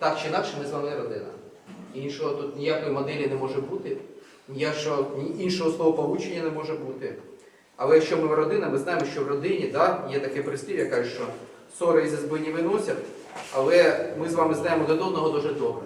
так чи інакше ми з вами родина. Іншого тут ніякої моделі не може бути, ні іншого словополучення не може бути. Але якщо ми родина, ми знаємо, що в родині да, є таке прислів'я, каже, що ссори із збині виносять, але ми з вами знаємо до одного дуже добре.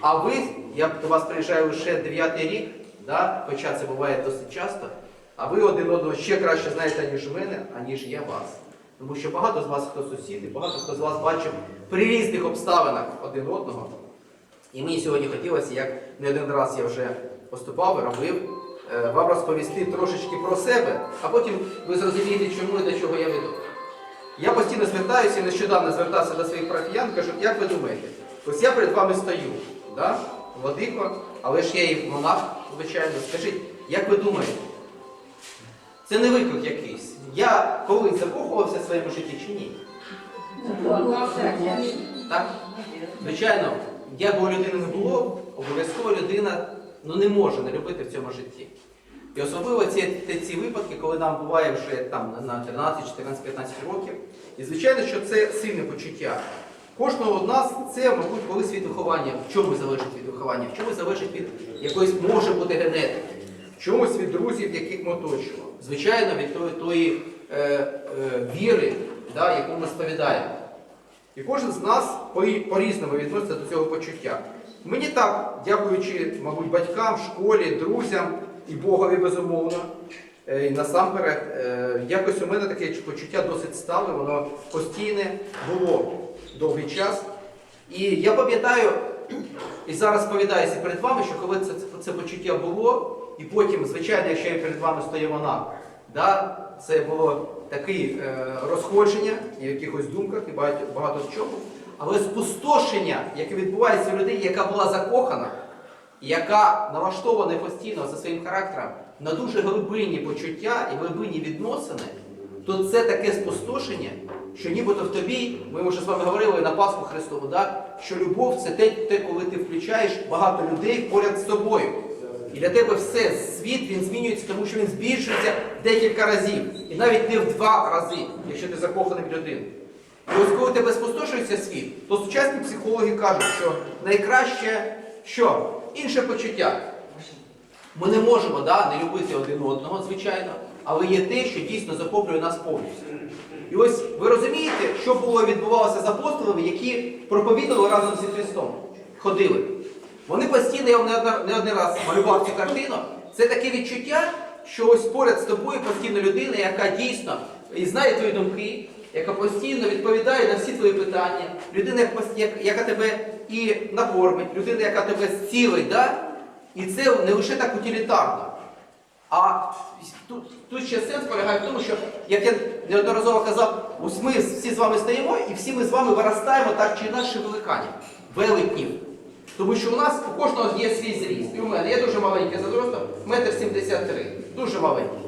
А ви, я до вас приїжджаю лише 9 рік, да, хоча це буває досить часто, а ви один одного ще краще знаєте, ніж мене, аніж я вас. Тому що багато з вас хто сусіди, багато хто з вас бачив при різних обставинах один одного. І мені сьогодні хотілося, як не один раз я вже поступав і робив, е, вам розповісти трошечки про себе, а потім ви зрозумієте, чому і до чого я веду. Я постійно звертаюся і нещодавно звертався до своїх парафіян, кажу, як ви думаєте, ось я перед вами стою, да? владико, але ж я і монах, звичайно. Скажіть, як ви думаєте? Це не виклик якийсь. Я колись закохувався в своєму житті чи ні? Так? Звичайно, як би у людини не було, обов'язково людина ну, не може не любити в цьому житті. І особливо ці, ці випадки, коли нам буває вже там на 13, 14, 15 років. І звичайно, що це сильне почуття. Кожного з нас це, мабуть, колись від виховання. В чому залежить від виховання? В чому залежить від якоїсь може бути генетики, в чомусь від друзів, яких ми оточуємо. Звичайно, від тої, тої е, е, віри, да, яку ми сповідаємо. І кожен з нас по- по-різному відноситься до цього почуття. Мені так, дякуючи, мабуть, батькам, школі, друзям і Богові, безумовно, е, і насамперед, е, якось у мене таке почуття досить стале, воно постійне було довгий час. І я пам'ятаю, і зараз сповідаюся перед вами, що коли це, це почуття було, і потім, звичайно, якщо я перед вами стою вона, да, це було таке е, розходження в якихось думках, і багато, багато в чому. Але спустошення, яке відбувається у людині, яка була закохана, яка налаштована постійно за своїм характером на дуже глибинні почуття і глибинні відносини, то це таке спустошення, що нібито в тобі, ми вже з вами говорили на Пасху Христову, да? що любов це те, те, коли ти включаєш багато людей поряд з собою. І для тебе все, світ він змінюється, тому що він збільшується декілька разів. І навіть не в два рази, якщо ти закоханий в людину. І ось коли тебе спустошується світ, то сучасні психологи кажуть, що найкраще що? Інше почуття. Ми не можемо да, не любити один одного, звичайно, але є те, що дійсно захоплює нас повністю. І ось ви розумієте, що було відбувалося з апостолами, які проповідували разом зі Христом, ходили. Вони постійно, я вам не один раз малював цю картину. Це таке відчуття, що ось поряд з тобою постійно людина, яка дійсно і знає твої думки, яка постійно відповідає на всі твої питання, людина, яка тебе і накормить, людина, яка тебе зцілить, да? і це не лише так утилітарно. А тут, тут ще сенс полягає в тому, що, як я неодноразово казав, ось ми всі з вами стоїмо і всі ми з вами виростаємо так чи інакше великанів, великнів. Тому що у нас у кожного є свій зріст. І у мене я дуже маленький за зростом, метр сімдесят три. Дуже маленький.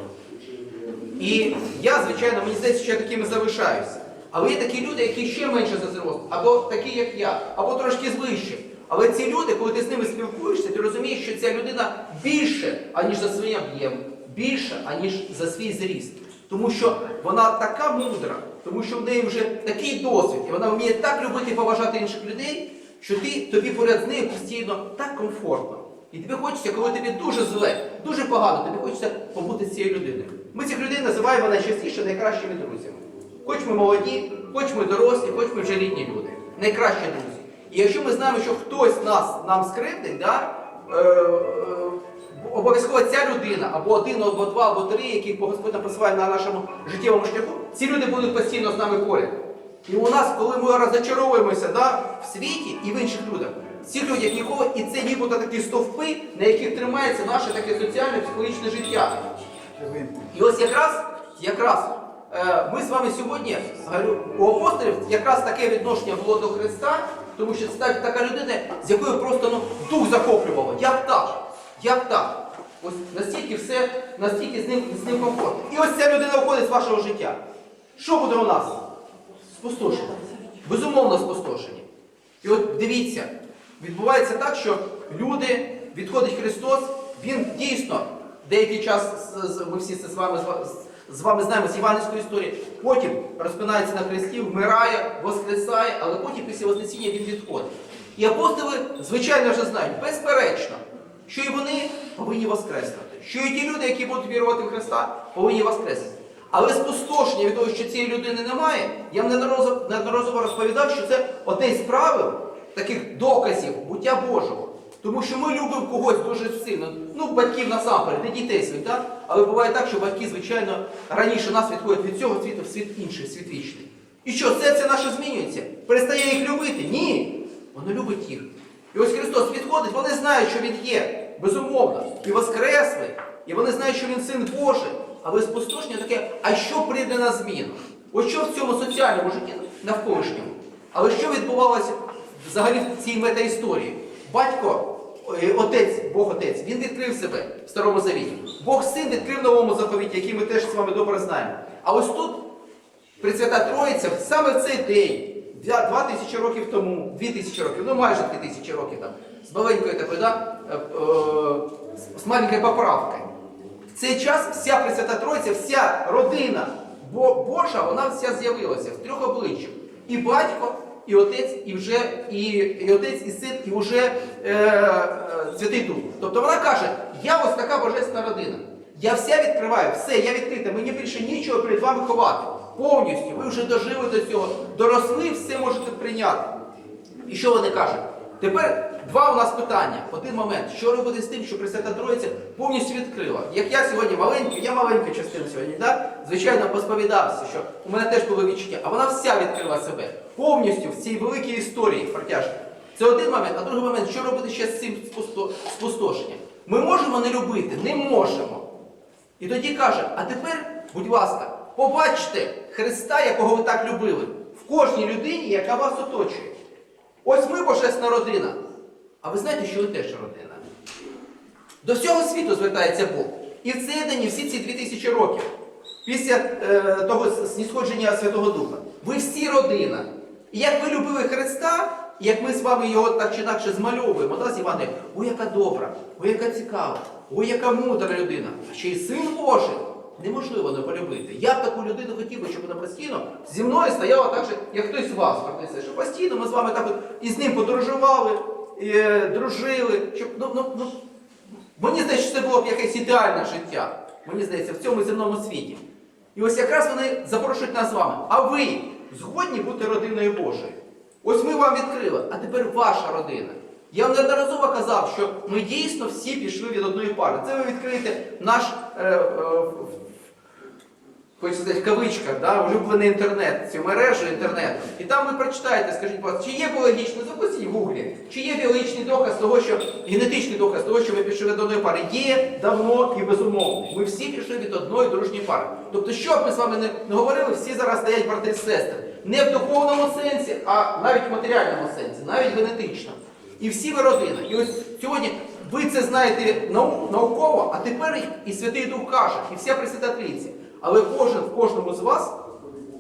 І я, звичайно, мені здається, що я такими залишаюся. Але є такі люди, які ще менше за зростом, або такі, як я, або трошки звище. Але ці люди, коли ти з ними спілкуєшся, ти розумієш, що ця людина більше, аніж за свій об'єм, більше, аніж за свій зріст. Тому що вона така мудра, тому що в неї вже такий досвід, і вона вміє так любити і поважати інших людей, що ти тобі поряд з нею постійно так комфортно. І тобі хочеться, коли тобі дуже зле, дуже погано, тобі хочеться побути з цією людиною. Ми цих людей називаємо найчастіше найкращими друзями. Хоч ми молоді, хоч ми дорослі, хоч ми вже рідні люди. Найкращі друзі. І якщо ми знаємо, що хтось нас нам скривдить, да, е, е, обов'язково ця людина, або один, або два, або три, яких Господь посилає на нашому життєвому шляху, ці люди будуть постійно з нами поряд. І у нас, коли ми розочаровуємося да, в світі і в інших людях, ці люди ніколи, і це нібито такі стовпи, на яких тримається наше таке соціальне психологічне життя. І ось якраз, якраз е, ми з вами сьогодні, говорю, у апостолів якраз таке відношення було до Христа, тому що це так- така людина, з якою просто ну, дух захоплювало. Як так? Як так? Ось настільки все, настільки з ним, з ним комфортно. І ось ця людина виходить з вашого життя. Що буде у нас? Спустошення. Безумовно, спустошення. І от дивіться, відбувається так, що люди, відходить Христос, Він дійсно деякий час ми всі це з вами з- вами знаємо з євангельської історії. Потім розпинається на хресті, вмирає, воскресає, але потім після Вознесіння він відходить. І апостоли, звичайно, вже знають, безперечно, що і вони повинні воскреснути, що і ті люди, які будуть вірувати в Христа, повинні воскреснути. Але спустошення від того, що цієї людини немає, я неодноразово розповідав, що це одне з правил таких доказів буття Божого. Тому що ми любимо когось дуже сильно. Ну, батьків насамперед, не дітей своїх, так? Але буває так, що батьки, звичайно, раніше нас відходять від цього світу в світ інший, світ вічний. І що, серце наше змінюється? Перестає їх любити? Ні. Воно любить їх. І ось Христос відходить, вони знають, що Він є, безумовно, і воскреслий, і вони знають, що Він син Божий. Але спустошення таке, а що прийде на зміну? Ось що в цьому соціальному житті навколишньому? Але що відбувалося взагалі в цій метаісторії? Батько, е, отець, Бог Отець, він відкрив себе в Старому Завіті. Бог Син відкрив новому заповіті, який ми теж з вами добре знаємо. А ось тут Пресвята Троїця саме в цей день, два тисячі років тому, дві тисячі років, ну майже дві тисячі років там, з маленькою такою, да, е, е, з маленькою поправкою. В цей час вся Пресвята Троїця, вся родина Божа, вона вся з'явилася в трьох обличчях. І батько, і отець, і вже і, і отець, і син, і вже е, е, Святий Дух. Тобто вона каже, я ось така божественна родина. Я вся відкриваю, все, я відкрита, мені більше нічого перед вами ховати. Повністю, ви вже дожили до цього, доросли, все можете прийняти. І що вони кажуть? Тепер два у нас питання. Один момент. Що робити з тим, що Пресвята Троїця повністю відкрила? Як я сьогодні маленький, я маленька частина сьогодні, да? звичайно, посповідався, що у мене теж було відчуття, а вона вся відкрила себе повністю в цій великій історії протяжки. Це один момент, а другий момент, що робити ще з цим спустошенням? Ми можемо не любити? Не можемо. І тоді каже, а тепер, будь ласка, побачте Христа, якого ви так любили, в кожній людині, яка вас оточує. Ось ми божесна родина. А ви знаєте, що ви теж родина. До всього світу звертається Бог. І в цей день, і всі ці 2000 років, після е, того снісходження Святого Духа, ви всі родина. І як ви любили Христа, і як ми з вами його так чи інакше змальовуємо, да, з Івана, ой, яка добра, ой, яка цікава, ой, яка мудра людина, а ще й син Божий. Неможливо не полюбити. Я б таку людину хотів би, щоб вона постійно зі мною стояла так як хтось з вас, що постійно ми з вами так от з ним подорожували, е, дружили, щоб ну, ну, ну, Мені здається, що це було б якесь ідеальне життя. Мені здається, в цьому земному світі. І ось якраз вони запрошують нас з вами. А ви згодні бути родиною Божою? Ось ми вам відкрили, а тепер ваша родина. Я вам неодноразово казав, що ми дійсно всі пішли від одної пари. Це ви відкриєте наш, е, е, сказати, в кавичках, да, улюблений інтернет, цю мережу інтернету. І там ви прочитаєте, скажіть, будь чи є біологічний, запустіть в гуглі, чи є біологічний доказ того, що генетичний доказ того, що ви пішли від одної пари. Є давно і безумовно. Ми всі пішли від одної дружньої пари. Тобто, що б ми з вами не, говорили, всі зараз стоять брати і сестри. Не в духовному сенсі, а навіть в матеріальному сенсі, навіть генетично. І всі ви родина. І ось сьогодні ви це знаєте нау- науково, а тепер і Святий Дух каже, і вся Пресвята Трійця. Але кожен в кожному з вас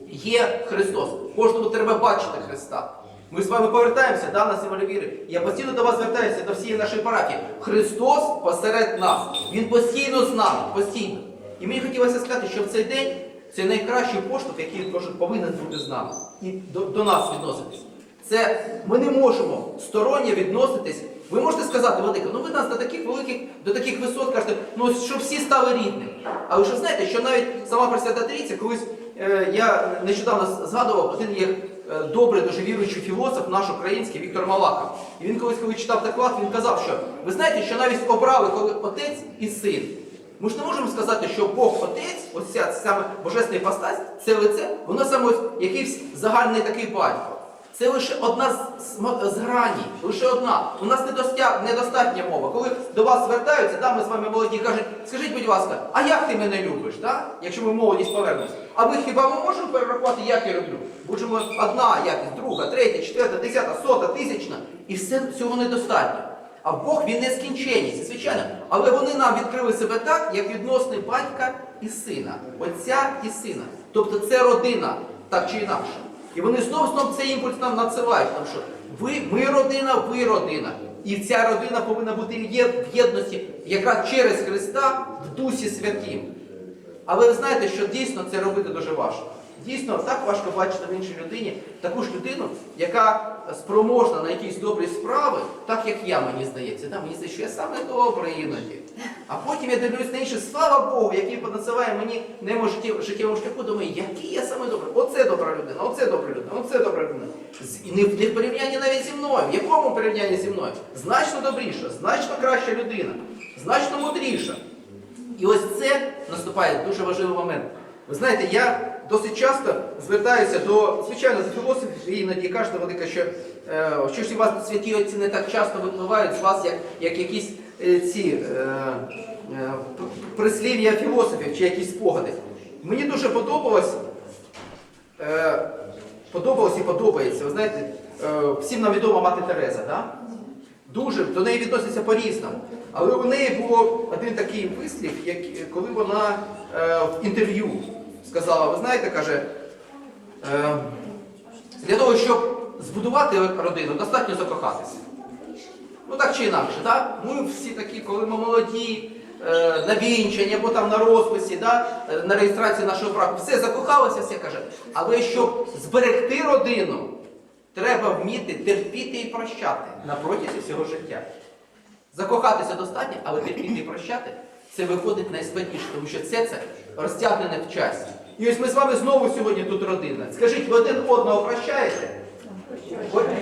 є Христос. Кожному треба бачити Христа. Ми з вами повертаємося да, на символі віри. Я постійно до вас звертаюся до всієї нашої парафії. Христос посеред нас. Він постійно з нами, постійно. І мені хотілося сказати, що в цей день це найкращий поштовх, який кожен повинен бути з нами і до, до нас відноситись. Це ми не можемо сторонньо відноситись. Ви можете сказати, Владика, ну ви нас до таких великих, до таких висот кажете, ну щоб всі стали рідними. Ж ви знаєте, що навіть сама Пресвята Трійця, колись е, я нещодавно згадував, один є е, добрий, дуже віруючий філософ, наш український Віктор Малахов. І він колись, коли читав доклад, він казав, що ви знаєте, що навіть обрали коли отець і син. Ми ж не можемо сказати, що Бог Отець, ось ця саме божественна іпостась, це лице, воно саме якийсь загальний такий батько. Це лише одна з, грані, лише одна. У нас недостатня мова. Коли до вас звертаються, да, ми з вами молоді кажуть, скажіть, будь ласка, а як ти мене любиш, да? якщо ми в молодість повернемося? А ви хіба ми можемо перерахувати, як я люблю? Будемо одна якість, друга, третя, четверта, десята, сота, тисячна. І все цього недостатньо. А Бог він не скінченність, звичайно. Але вони нам відкрили себе так, як відносний батька і сина, отця і сина. Тобто це родина, так чи інакше. І вони знов знов цей імпульс нам надсилають, тому що ви, ми родина, ви родина. І ця родина повинна бути в єдності якраз через Христа в Дусі Святім. Але ви знаєте, що дійсно це робити дуже важко. Дійсно, так важко бачити в іншій людині таку ж людину, яка спроможна на якісь добрі справи, так як я, мені здається. Да? Мені здається, що я саме добрий іноді. А потім я дивлюсь на інших, слава Богу, який понасилає мені життєвому життєвому шляху, думаю, який я саме добрий. Оце добра людина, оце добра людина, оце добра людина. І не в порівнянні навіть зі мною. В якому порівнянні зі мною? Значно добріша, значно краща людина, значно мудріша. І ось це наступає дуже важливий момент. Ви знаєте, я досить часто звертаюся до, звичайно, до філософів, іноді кажете, велика, що е, що ж у вас святі отці не так часто випливають з вас, як, як якісь е, ці е, прислів'я філософів чи якісь спогади. Мені дуже подобалось, подобалось і подобається. Ви знаєте, всім нам відома мати Тереза, так? Дуже до неї відносяться по-різному. Але у неї був один такий вислів, як, коли вона в інтерв'ю сказала, ви знаєте, каже, е, для того, щоб збудувати родину, достатньо закохатися. Ну так чи інакше, так? Ми всі такі, коли ми молоді, е, на вінчанні або там на розписі, да? е, на реєстрації нашого браку, все закохалося, все каже. Але щоб зберегти родину, треба вміти терпіти і прощати на протязі всього життя. Закохатися достатньо, але терпіти і прощати це виходить найскладніше, тому що це це розтягнене в часі. І ось ми з вами знову сьогодні тут родина. Скажіть, ви один одного прощаєте?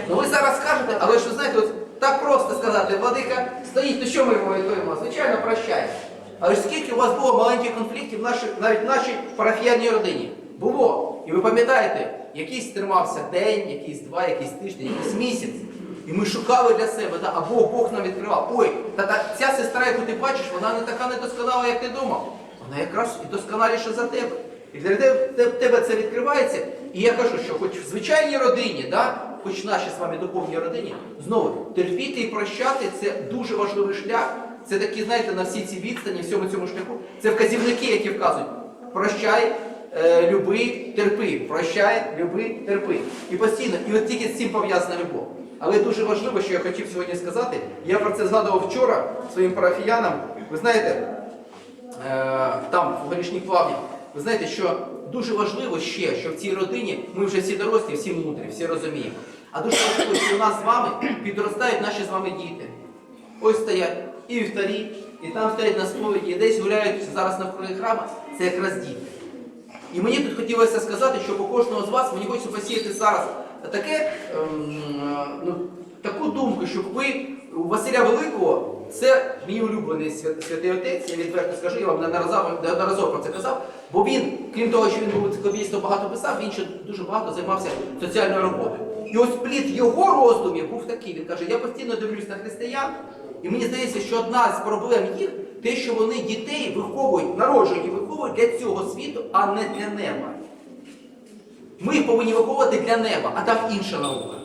Ну ви зараз скажете, але ви знаєте, от так просто сказати, владика стоїть, ну що ми відповімо? Звичайно, прощаємо. Але ж скільки у вас було маленьких конфліктів навіть в нашій парафіянній родині? Було. І ви пам'ятаєте, якийсь тримався день, якийсь два, якийсь тиждень, якийсь місяць. І ми шукали для себе, да, або Бог нам відкривав. Ой, та, та ця сестра, яку ти бачиш, вона не така недосконала, як ти думав. Вона якраз і досконаліша за тебе. І для тебе, те- тебе це відкривається. І я кажу, що хоч в звичайній родині, да, хоч нашій з вами духовній родині, знову терпіти і прощати це дуже важливий шлях. Це такі, знаєте, на всі ці відстані, всьому цьому шляху. Це вказівники, які вказують. Прощай, е, люби, терпи. Прощай, люби, терпи. І постійно, і от тільки з цим пов'язана любов. Але дуже важливо, що я хотів сьогодні сказати, я про це згадував вчора своїм парафіянам. Ви знаєте, е, там, в горішніх плавнях, ви знаєте, що дуже важливо ще, що в цій родині ми вже всі дорослі, всі мудрі, всі розуміємо. А дуже важливо, що у нас з вами підростають наші з вами діти. Ось стоять і вівтарі, і там стоять на сповіді, і десь гуляють зараз навкруги храма. Це якраз діти. І мені тут хотілося сказати, що по кожного з вас мені хочеться посіяти зараз таке, ем, ну, таку думку, щоб ви у Василя Великого, це мій улюблений святий отець, я відверто скажу, я вам неодноразово про це казав, бо він, крім того, що він був енциклопедістом багато писав, він ще дуже багато займався соціальною роботою. І ось плід його роздумів був такий. Він каже, я постійно дивлюсь на християн, і мені здається, що одна з проблем їх те, що вони дітей виховують, народжують і виховують для цього світу, а не для неба. Ми їх повинні виховувати для неба, а там інша наука.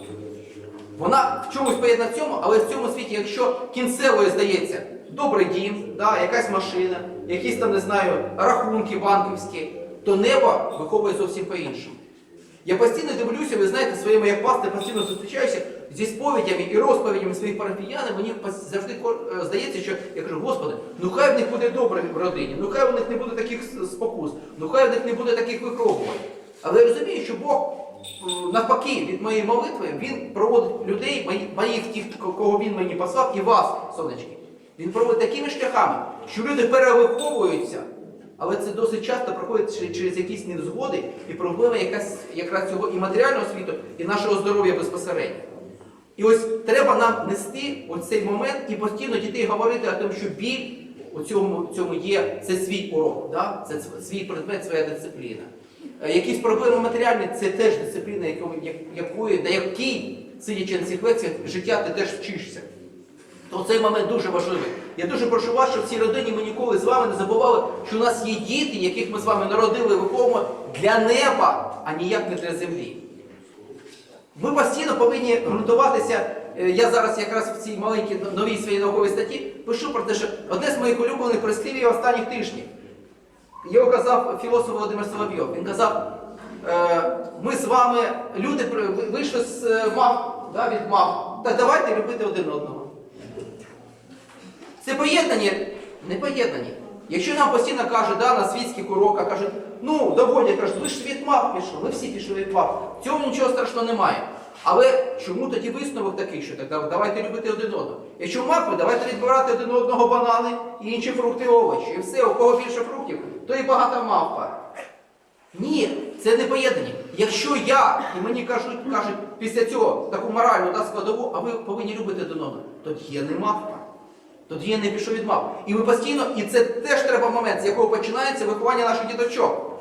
Вона в чомусь поєднана в цьому, але в цьому світі, якщо кінцевою здається добрий дім, да, якась машина, якісь там, не знаю, рахунки банківські, то небо виховує зовсім по-іншому. Я постійно дивлюся, ви знаєте, своїми як пастор постійно зустрічаюся зі сповідями і розповідями своїх парафіян, мені завжди е, здається, що я кажу, Господи, ну хай в них буде добре в родині, ну хай в них не буде таких спокус, ну хай в них не буде таких випробувань. Але я розумію, що Бог е, навпаки від моєї молитви він проводить людей, моїх тих, кого він мені послав, і вас, сонечки. Він проводить такими шляхами, що люди перевиховуються. Але це досить часто проходить через якісь незгоди і проблеми якась якраз цього і матеріального світу, і нашого здоров'я безпосередньо. І ось треба нам нести ось цей момент і постійно дітей говорити о тому, що біль у цьому, цьому є це свій урок, да? це свій предмет, своя дисципліна. Е, Якісь проблеми матеріальні це теж дисципліна, якою, як- якої, на якій, сидячи на цих лекціях, життя ти теж вчишся. То цей момент дуже важливий. Я дуже прошу вас, щоб в цій родині ми ніколи з вами не забували, що у нас є діти, яких ми з вами народили виховуємо для неба, а ніяк не для землі. Ми постійно повинні ґрунтуватися. е, Я зараз якраз в цій маленькій новій своїй науковій статті пишу про те, що одне з моїх улюблених прислів'їв останніх тижнів. Його казав філософ Володимир Соловйов. Він казав, е, ми з вами, люди вийшли з е, мав, да, від мав. Так давайте любити один одного. Це поєднані? Не поєднані. Якщо нам постійно кажуть, да, на світських уроках кажуть, ну, доводять, кажуть, ви ж від мав пішли, ми всі пішли від мав. В цьому нічого страшного немає. Але чому тоді висновок такий, що так давайте любити один одного? Якщо мавпи, давайте відбирати один одного банани і інші фрукти, овочі. І все, у кого більше фруктів, то і багата мавпа. Ні, це не поєднані. Якщо я і мені кажуть, кажуть після цього таку моральну да, складову, а ви повинні любити один одного, тоді я не мавпа. Тоді я не пішов від мав. І ми постійно, і це теж треба момент, з якого починається виховання наших діточок.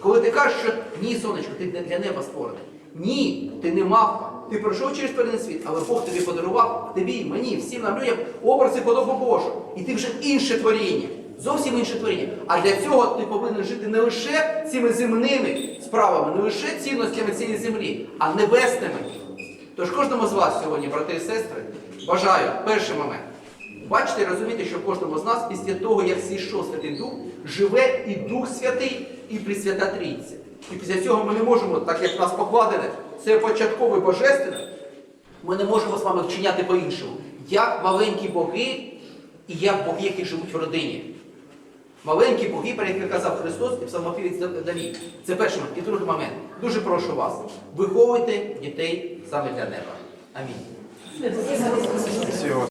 Коли ти кажеш, що ні, сонечко, ти не для неба створений. Ні, ти не мавпа. Ти пройшов через певний світ, але Бог тобі подарував, тобі, мені, всім нам людям образ і подобу Божу. І ти вже інше творіння. Зовсім інше творіння. А для цього ти повинен жити не лише цими земними справами, не лише цінностями цієї землі, а небесними. Тож кожному з вас сьогодні, брати і сестри, бажаю перший момент. Бачите розумієте, що кожному з нас після того, як зійшов Святий Дух, живе і Дух Святий, і Пресвята Трійця. І після цього ми не можемо, так як нас покладене, це початкове божественне, ми не можемо з вами вчиняти по-іншому. Як маленькі боги і як боги, які живуть в родині. Маленькі боги, про які казав Христос і псалмопівець Давід. Це перший момент. І другий момент. Дуже прошу вас, виховуйте дітей саме для неба. Амінь.